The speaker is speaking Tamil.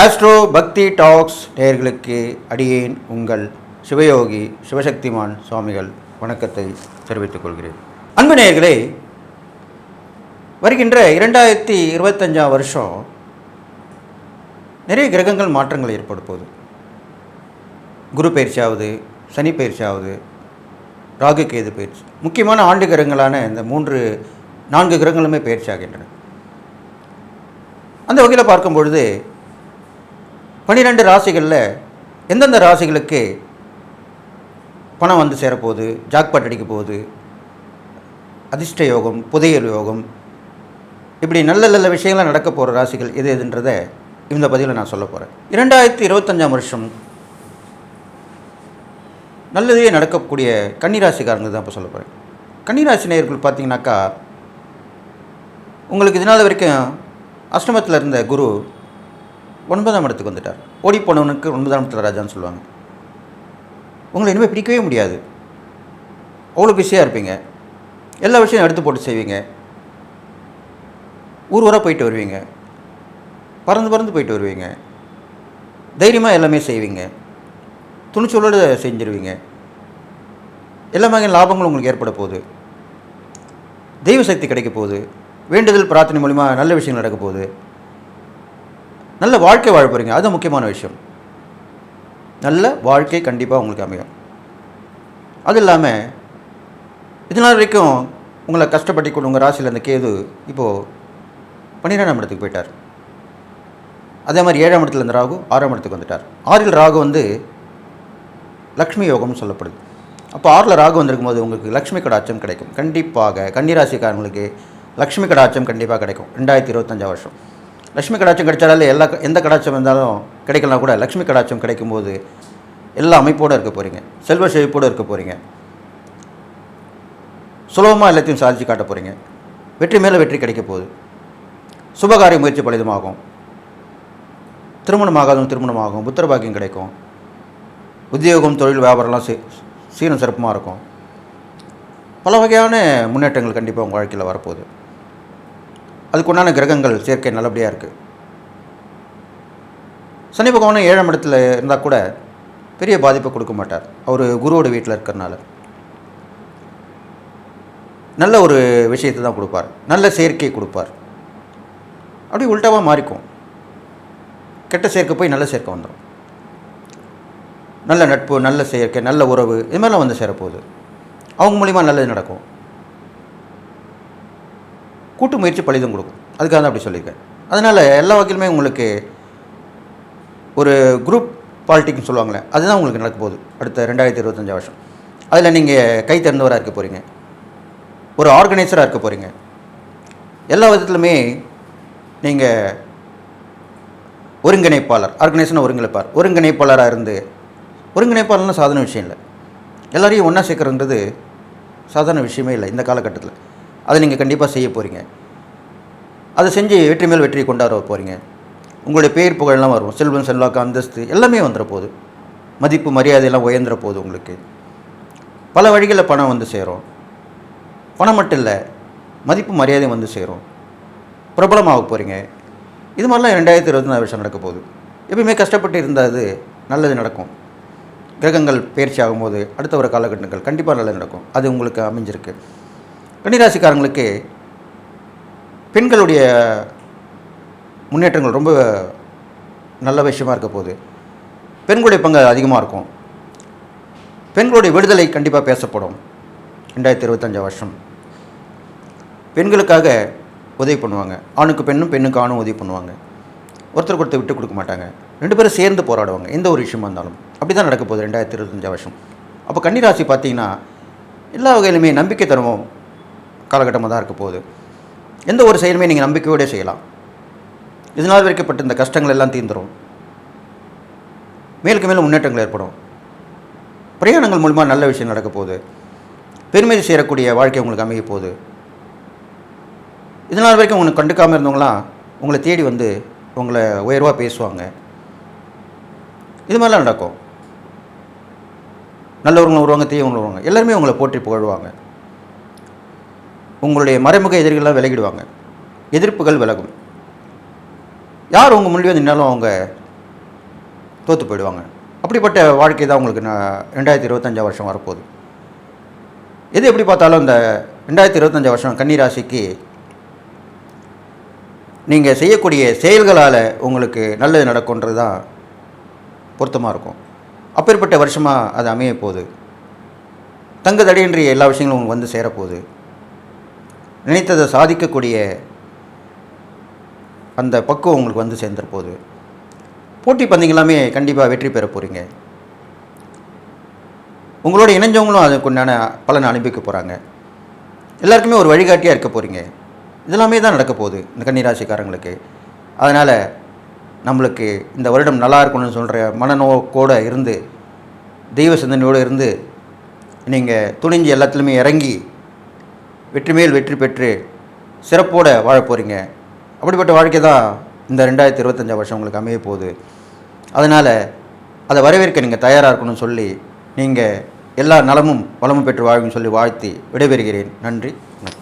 ஆஸ்ட்ரோ பக்தி டாக்ஸ் நேயர்களுக்கு அடியேன் உங்கள் சிவயோகி சிவசக்திமான் சுவாமிகள் வணக்கத்தை தெரிவித்துக் கொள்கிறேன். அன்பு நேயர்களே வருகின்ற இரண்டாயிரத்தி இருபத்தஞ்சாம் வருஷம் நிறைய கிரகங்கள் மாற்றங்கள் ஏற்பட போகுது. குரு பயிற்சியாவது சனி பயிற்சியாவது ராகு கேது பயிற்சி. முக்கியமான ஆண்டு கிரகங்களான இந்த மூன்று நான்கு கிரகங்களுமே பயிற்சியாகின்றன. அந்த வகையில் பார்க்கும் பொழுது பன்னிரெண்டு ராசிகளில் எந்தெந்த ராசிகளுக்கு பணம் வந்து சேரப்போகுது ஜாக்பாட் அடிக்க போகுது அதிர்ஷ்ட யோகம் புதையல் யோகம் இப்படி நல்ல நல்ல விஷயங்கள்லாம் நடக்க போகிற ராசிகள் எது எதுன்றதை இந்த பதிவில் நான் சொல்ல போகிறேன் இரண்டாயிரத்தி இருபத்தஞ்சாம் வருஷம் நல்லதே நடக்கக்கூடிய கன்னிராசிக்காரங்க தான் இப்போ சொல்ல போகிறேன் கன்னிராசி நேயர்கள் பார்த்தீங்கன்னாக்கா உங்களுக்கு இதனால் வரைக்கும் அஷ்டமத்தில் இருந்த குரு ஒன்பதாம் இடத்துக்கு வந்துட்டார். ஓடி போனவனுக்கு ஒன்பதாம் இடத்துல ராஜான்னு சொல்லுவாங்க. உங்களை இனிமேல் பிடிக்கவே முடியாது. அவ்வளோ பிஸியாக இருப்பீங்க. எல்லா விஷயம் எடுத்து போட்டு செய்வீங்க. ஊர் ஊராக போயிட்டு வருவீங்க. பறந்து பறந்து போயிட்டு வருவீங்க. தைரியமாக எல்லாமே செய்வீங்க. துணிச்சலோடு செஞ்சிருவீங்க. எல்லா வகையான லாபங்களும் உங்களுக்கு ஏற்பட போகுது. தெய்வ சக்தி கிடைக்க போகுது. வேண்டுதல் பிரார்த்தனை மூலிமா நல்ல விஷயங்கள் நடக்க போகுது. நல்ல வாழ்க்கை வாழ போகிறீங்க அது முக்கியமான விஷயம். நல்ல வாழ்க்கை கண்டிப்பாக உங்களுக்கு அமையும். அது இல்லாமல் இதனால் வரைக்கும் உங்களை கஷ்டப்பட்டு கொண்டு உங்கள் ராசியில் அந்த கேது இப்போது பன்னிரெண்டாம் இடத்துக்கு போயிட்டார். அதே மாதிரி ஏழாம் இடத்துல இருந்த ராகு ஆறாம் இடத்துக்கு வந்துட்டார். ஆறில் ராகு வந்து லக்ஷ்மி யோகம்னு சொல்லப்படுது. அப்போ ஆறில் ராகு வந்திருக்கும் போது உங்களுக்கு லக்ஷ்மி கடாட்சம் கிடைக்கும். கண்டிப்பாக கன்னிராசிக்காரங்களுக்கு லக்ஷ்மி கடாட்சம் கண்டிப்பாக கிடைக்கும். ரெண்டாயிரத்தி இருபத்தஞ்சாம் வருஷம். லக்ஷ்மி கடாட்சம் கிடைச்சாலே எல்லா எந்த கடாட்சம் இருந்தாலும் கிடைக்கலாம் கூட லக்ஷ்மி கடாட்சம் கிடைக்கும்போது எல்லா அமைப்போடு இருக்க போகிறீங்க செல்வ செழிப்போடு இருக்க போகிறீங்க சுலபமாக எல்லாத்தையும் சாதிச்சு காட்ட போகிறீங்க வெற்றி மேலே வெற்றி கிடைக்க போகுது. சுபகாரிய முயற்சி பலிதமாகும் திருமணமாகாதும் திருமணமாகும். புத்திர பாக்கியம் கிடைக்கும். உத்தியோகம் தொழில் வியாபாரம்லாம் சீ சீரும் சிறப்புமாக இருக்கும். பல வகையான முன்னேற்றங்கள் கண்டிப்பாக உங்கள் வாழ்க்கையில் வரப்போகுது. அதுக்குண்டான கிரகங்கள் சேர்க்கை நல்லபடியாக இருக்குது சனி பகவானும் ஏழாம் இடத்துல இருந்தால் கூட பெரிய பாதிப்பை கொடுக்க மாட்டார். அவர் குருவோட வீட்டில் இருக்கிறனால நல்ல ஒரு விஷயத்தை தான் கொடுப்பார். நல்ல சேர்க்கை கொடுப்பார். அப்படி உல்ட்டாவாக மாறிக்கும். கெட்ட சேர்க்கை போய் நல்ல சேர்க்கை வந்துடும் நல்ல நட்பு நல்ல செயற்கை நல்ல உறவு இது மாதிரிலாம் வந்து சேரப்போகுது. அவங்க மூலிமா நல்லது நடக்கும். கூட்டு முயற்சி பலிதம் கொடுக்கும். அதுக்காக தான் அப்படி சொல்லியிருக்கேன். அதனால் எல்லா வகையிலுமே உங்களுக்கு ஒரு குரூப் பாலிட்டிக்னு சொல்லுவாங்களே அதுதான் உங்களுக்கு நடக்க போகுது அடுத்த ரெண்டாயிரத்தி இருபத்தஞ்சு வருஷம். அதில் நீங்கள் கை திறந்தவராக இருக்க போகிறீங்க ஒரு ஆர்கனைசராக இருக்க போகிறீங்க எல்லா விதத்துலையுமே நீங்கள் ஒருங்கிணைப்பாளர் ஆர்கனைசேஷன் ஒருங்கிணைப்பார். ஒருங்கிணைப்பாளராக இருந்து ஒருங்கிணைப்பாளர்னால் சாதாரண விஷயம் இல்லை. எல்லாரையும் ஒன்றா சேர்க்குறன்றது சாதாரண விஷயமே இல்லை இந்த காலகட்டத்தில். அதை நீங்கள் கண்டிப்பாக செய்ய போகிறீங்க அதை செஞ்சு வெற்றி மேல் வெற்றியை கொண்டாட போகிறீங்க உங்களுடைய பேர் புகழெல்லாம் வரும். செல்வம் செல்வாக்கு அந்தஸ்து எல்லாமே வந்துட போகுது. மதிப்பு மரியாதையெல்லாம் உயர்ந்துட போகுது உங்களுக்கு. பல வழிகளில் பணம் வந்து சேரும். பணம் மட்டும் இல்லை மதிப்பு மரியாதையும் வந்து சேரும். பிரபலமாக போகிறீங்க இது மாதிரிலாம் ரெண்டாயிரத்தி இருபத்தி நாலு வருஷம் நடக்க போகுது. எப்பயுமே கஷ்டப்பட்டு இருந்தால் அது நல்லது நடக்கும். கிரகங்கள் பயிற்சி ஆகும்போது அடுத்த ஒரு காலகட்டங்கள் கண்டிப்பாக நல்லது நடக்கும். அது உங்களுக்கு அமைஞ்சிருக்கு. கன்னிராசிக்காரங்களுக்கு பெண்களுடைய முன்னேற்றங்கள் ரொம்ப நல்ல விஷயமா இருக்க போகுது. பெண்களுடைய பங்கு அதிகமாக இருக்கும். பெண்களுடைய விடுதலை கண்டிப்பாக பேசப்படும். ரெண்டாயிரத்தி இருபத்தஞ்சு வருஷம். பெண்களுக்காக உதவி பண்ணுவாங்க. ஆணுக்கு பெண்ணும் பெண்ணுக்கு ஆணும் உதவி பண்ணுவாங்க. ஒருத்தருக்கு ஒருத்தர் விட்டு கொடுக்க மாட்டாங்க. ரெண்டு பேரும் சேர்ந்து போராடுவாங்க. எந்த ஒரு விஷயமா இருந்தாலும். அப்படி தான் நடக்க போகுது ரெண்டாயிரத்தி இருபத்தஞ்சு வருஷம். அப்போ கன்னிராசி பார்த்தீங்கன்னா எல்லா வகையிலுமே நம்பிக்கை தருவோம். காலகட்டமாக தான் இருக்க போகுது. எந்த ஒரு செயலுமே நீங்கள் நம்பிக்கையோடே செய்யலாம். இதனால் வரைக்கப்பட்ட இந்த கஷ்டங்கள் எல்லாம் தீர்ந்துடும் மேலுக்கு மேலும் முன்னேற்றங்கள் ஏற்படும். பிரயாணங்கள் மூலமாக நல்ல விஷயம் நடக்க போகுது. பெருமை சேரக்கூடிய வாழ்க்கை உங்களுக்கு அமைய போகுது. இதனால் வரைக்கும் உங்களுக்கு கண்டுக்காமல் இருந்தவங்களாம் உங்களை தேடி வந்து உங்களை உயர்வாக பேசுவாங்க. இது மாதிரிலாம் நடக்கும். நல்லவங்களும் வருவாங்க தீயவங்களும் வருவாங்க. எல்லாருமே உங்களை போற்றி புகழ்வாங்க. உங்களுடைய மறைமுக எதிரிகள்லாம் விலகிடுவாங்க. எதிர்ப்புகள் விலகும். யார் உங்கள் முன்னாடி நின்னாலும் அவங்க தோற்று போயிடுவாங்க. அப்படிப்பட்ட வாழ்க்கை தான் உங்களுக்கு நான் ரெண்டாயிரத்தி இருபத்தஞ்சாம் வருஷம் வரப்போகுது. எது எப்படி பார்த்தாலும் இந்த ரெண்டாயிரத்தி இருபத்தஞ்சாம் வருஷம் கன்னிராசிக்கு நீங்கள் செய்யக்கூடிய செயல்களால் உங்களுக்கு நல்லது நடக்கும்ன்றது தான் பொருத்தமாக இருக்கும். அப்பேற்பட்ட வருஷமாக அது அமைய போகுது. தங்க தடையின்றி எல்லா விஷயங்களும் உங்களுக்கு வந்து சேரப்போகுது நினைத்ததை சாதிக்கக்கூடிய அந்த பக்குவம் உங்களுக்கு வந்து சேர்ந்துற போகுது. போட்டி பந்தயங்கள் எல்லாமே கண்டிப்பாக வெற்றி பெற போகிறீங்க உங்களோட இணைஞ்சவங்களும் அதுக்குண்டான பலனை அனுபவிக்க போகிறாங்க எல்லாருக்குமே ஒரு வழிகாட்டியாக இருக்க போகிறீங்க இதெல்லாமே தான் நடக்க போகுது இந்த கன்னிராசிக்காரங்களுக்கு. அதனால் நம்மளுக்கு இந்த வருடம் நல்லா இருக்கணும்னு சொல்கிற மனநோக்கோடு இருந்து தெய்வ சிந்தனையோடு இருந்து நீங்கள் துணிஞ்சு எல்லாத்துலேயுமே இறங்கி வெற்றி மேல் வெற்றி பெற்று சிறப்போடு வாழ போகிறீங்க அப்படிப்பட்ட வாழ்க்கை தான் இந்த ரெண்டாயிரத்தி இருபத்தஞ்சாம் வருஷம் உங்களுக்கு அமைய போகுது. அதனால் அதை வரவேற்க நீங்கள் தயாராக இருக்கணும்னு சொல்லி நீங்கள் எல்லா நலமும் வளமும் பெற்று வாழ்வுன்னு சொல்லி வாழ்த்தி விடைபெறுகிறேன். நன்றி வணக்கம்.